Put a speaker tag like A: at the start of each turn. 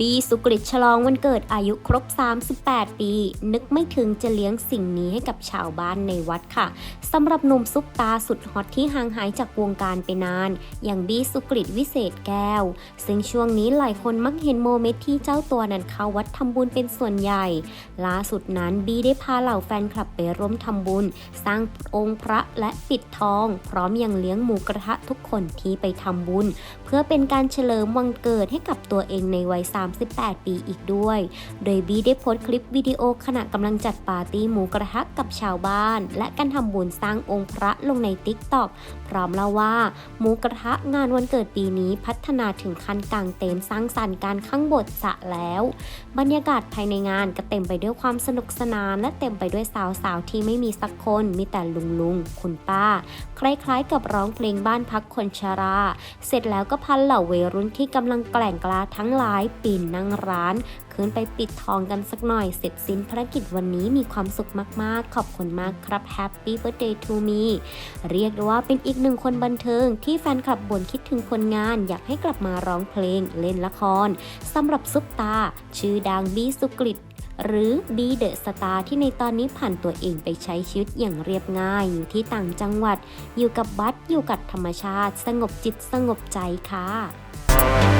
A: บีสุกริตฉลองวันเกิดอายุครบ 38 ปี นึกไม่ถึงจะเลี้ยงสิ่งนี้ให้กับชาวบ้านในวัดค่ะสำหรับหนุ่มซุปตาสุดฮอตที่ห่างหายจากวงการไปนาน อย่างบีสุกริตวิเศษแก้ว ซึ่งช่วงนี้หลายคนมักเห็นโมเมนต์ที่เจ้าตัวนั้นเข้าวัดทำบุญเป็นส่วนใหญ่ ล่าสุดนั้นบีได้พาเหล่าแฟนคลับไปร่วมทำบุญ สร้างองค์พระและปิดทอง พร้อมยังเลี้ยงหมูกระทะทุกคนที่ไปทำบุญ เพื่อเป็นการเฉลิมวันเกิดให้กับตัวเองในวัย3 38 ปีอีกด้วย โดยบีได้โพสต์คลิปวิดีโอขณะกำลังจัดปาร์ตี้หมูกระทะกับชาวบ้าน และการทำบุญสร้างองค์พระลงในติ๊กต็อกพร้อมเล่าว่า หมูกระทะงานวันเกิดปีนี้พัฒนาถึงขั้นกลางเต็นท์สร้างสรรค์การข้างบทสะแล้ว บรรยากาศภายในงานก็เต็มไปด้วยความสนุกสนานและเต็มไปด้วยสาวๆที่ไม่มีสักคนมีแต่ลุงลุงๆคุณป้า คล้ายๆ กับร้องเพลงบ้านพักคนชรา เสร็จแล้วก็พันเหล่าวัยรุ่นที่กำลังแกล่งกล้าทั้งหลายปีนนั่งร้าน ขึ้นไปปิดทองกันสักหน่อย เสร็จสิ้นภารกิจวันนี้มีความสุขมากๆ ขอบคุณมากครับ Happy Birthday to me เรียกได้ว่าเป็นอีกหนึ่งคนบันเทิง ที่แฟนคลับบ่นคิดถึงผลงาน อยากให้กลับมาร้องเพลง เล่นละครสำหรับซุปตา ชื่อดังบีสุกฤตหรือบีเดอะสตาร์ที่ในตอนนี้ผ่านตัวเองไปใช้ชีวิตอย่างเรียบง่าย อยู่ที่ต่างจังหวัด อยู่กับบัสอยู่กับธรรมชาติ สงบจิตสงบใจค่ะ